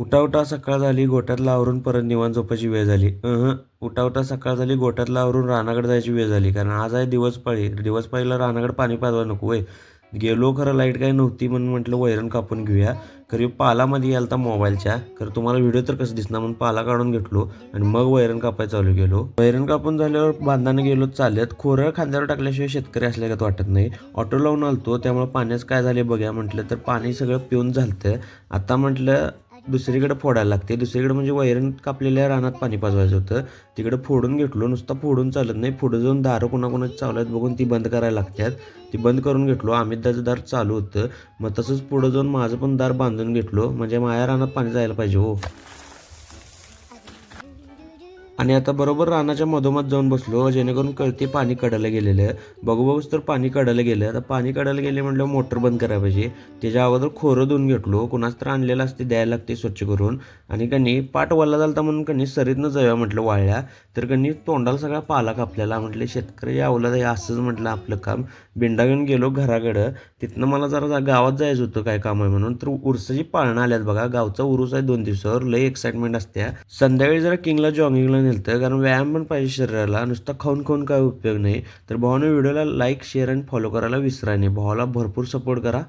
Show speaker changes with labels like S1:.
S1: उठा उठा सकाळ झाली गोठ्यातला आवरून परत निवांत झोपायची वेळ झाली. अहं उठा उठा सकाळ झाली गोठ्यातला आवरून रानाकडे जायची वेळ झाली. कारण आज आहे दिवसपाळी दिवसपाळीला रानाकडे पाणी पाजवा नको वय गेलो खरं लाइट काही नव्हती म्हणून म्हटलं वैरण कापून घेऊया. खरी पालामध्ये यालता मोबाईलच्या. खरं तुम्हाला व्हिडिओ तर कसं दिसणार म्हणून पाला काढून घेतलो आणि मग वैरण कापायला चालू गेलो वैरण कापून झाल्यावर बांधाने गेलो चालत खोरं खांद्यावर टाकल्याशिवाय शेतकरी असल्यागत वाटत नाही. ऑटो लावून आलतो त्यामुळे पाण्याचं काय झाले बघूया म्हटलं तर पाणी सगळं पिऊन झालतं. आता म्हटलं दुसरीकडे फोडायला लागते. दुसरीकडे म्हणजे वैरण कापलेल्या रानात पाणी पाजवायचं होतं. तिकडे फोडून घेतलो. नुसतं फोडून चालत नाही. पुढे जाऊन दारं कोणाकोणाची चालू आहेत बघून ती बंद करायला लागतात. ती बंद करून घेतलो. अमितदाचं दार चालू होतं. मग तसंच पुढं जाऊन माझं पण दार बांधून घेतलो. म्हणजे माझ्या रानात पाणी जायला पाहिजे हो. आणि आता बरोबर रानाच्या मधोमध जाऊन बसलो जेणेकरून कळते पाणी काढायला गेलेलं आहे. बघू तर पाणी कडायला गेलं आता पाणी कडायला गेले म्हटलं मोटर बंद करायला पाहिजे. त्याच्या अगोदर खोरं धुवून घेतलो. कुणास तर आणलेलं असते द्यायला लागते स्वच्छ करून. आणि कणी पाट वल्ला झालता म्हणून कनी सरीतनं जाऊया म्हटलं वाळल्या. तर कणी तोंडाला सगळा पाला कापलेला. म्हटलं शेतकरी अवलाद आहे असंच म्हटलं आपलं काम. बिंडा घेऊन गेलो घराकडं. तिथनं मला जरा गावात जायचं होतं काय काम आहे म्हणून. तर उरसाची पाळणं आल्यात बघा. गावचा उरूस आहे दोन दिवसावर. लई एक्साइटमेंट असते संध्याकाळी जरा किंगला जॉगिंगला मिळतं. कारण व्यायाम पण पाहिजे शरीराला. नुसतं खाऊन खाऊन काय उपयोग नाही. तर भावानं व्हिडिओला लाईक शेअर आणि फॉलो करायला विसरा नाही. भावाला भरपूर सपोर्ट करा.